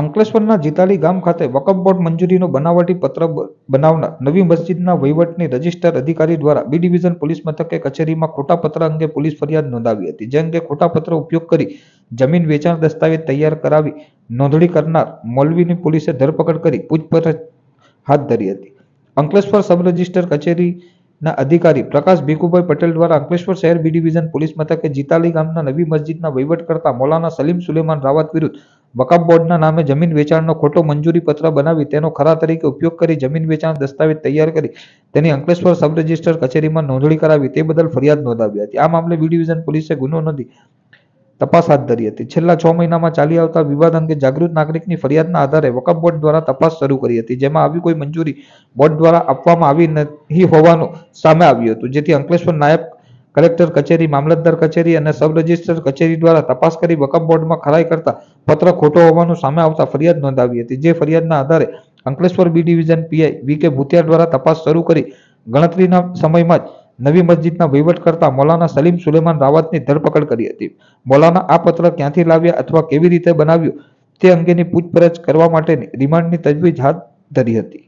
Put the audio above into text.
અંકલેશ્વરના જીતાલી ગામ ખાતે વકફ બોર્ડ મંજૂરીનો બનાવટી પત્ર બનાવનાર નવી મસ્જિદના વહીવટની રજિસ્ટર અધિકારી દ્વારા બી ડિવિઝન પોલીસ મથકે કચેરીમાં ખોટા પત્ર અંગે પોલીસ ફરિયાદ નોંધાવી હતી, જે અંગે ખોટા પત્ર ઉપયોગ કરી જમીન વેચાણ દસ્તાવેજ તૈયાર કરાવી નોંધણી કરનાર મોલવીની પોલીસે ધરપકડ કરી પૂછપરછ હાથ ધરી હતી. અંકલેશ્વર સબ રજિસ્ટર કચેરીના અધિકારી પ્રકાશ ભીખુભાઈ પટેલ દ્વારા અંકલેશ્વર શહેર બી ડિવિઝન પોલીસ મથકે જીતાલી ગામના નવી મસ્જિદના વહીવટ કરતા મોલાના સલીમ સુલેમાન રાવત વિરુદ્ધ વકફ બોર્ડના નામે જમીન વેચાણનો ખોટો મંજૂરી પત્ર બનાવી તેનો ખરા તરીકે ઉપયોગ કરી જમીન વેચાણ દસ્તાવેજ તૈયાર કરી તેની અંકલેશ્વર સબ રજિસ્ટર કચેરીમાં નોંધણી કરાવી તે બદલ ફરિયાદ નોંધાવી હતી. આ મામલે બી ડિવિઝન પોલીસે ગુનો નોંધી તપાસ હાથ ધરી હતી. છેલ્લા છ મહિનામાં ચાલી આવતા વિવાદ અંગે જાગૃત નાગરિકની ફરિયાદના આધારે વકફ બોર્ડ દ્વારા તપાસ શરૂ કરી હતી, જેમાં આવી કોઈ મંજૂરી બોર્ડ દ્વારા આપવામાં આવી નહીં હોવાનું સામે આવ્યું હતું, જેથી અંકલેશ્વર નાયબ કલેક્ટર કચેરી, મામલતદાર કચેરી અને સબ રજિસ્ટર કચેરી દ્વારા તપાસ કરી વકફ બોર્ડમાં ખરાઈ કરતા પત્ર ખોટો હોવાનું સામે આવતા ફરિયાદ નોંધાવી હતી. જે ફરિયાદના આધારે Ankleshwar B division PI V K Bhutiya દ્વારા તપાસ શરૂ કરી ગણતરીના સમયમાં જ નવી મસ્જિદના વહીવટ કરતા મૌલાના સલીમ સુલેમાન રાવતની ધરપકડ કરી હતી. મૌલાના આ પત્ર ક્યાંથી લાવ્યા અથવા કેવી રીતે બનાવ્યું તે અંગેની પૂછપરછ કરવા માટેની રિમાન્ડની તજવીજ હાથ ધરી હતી.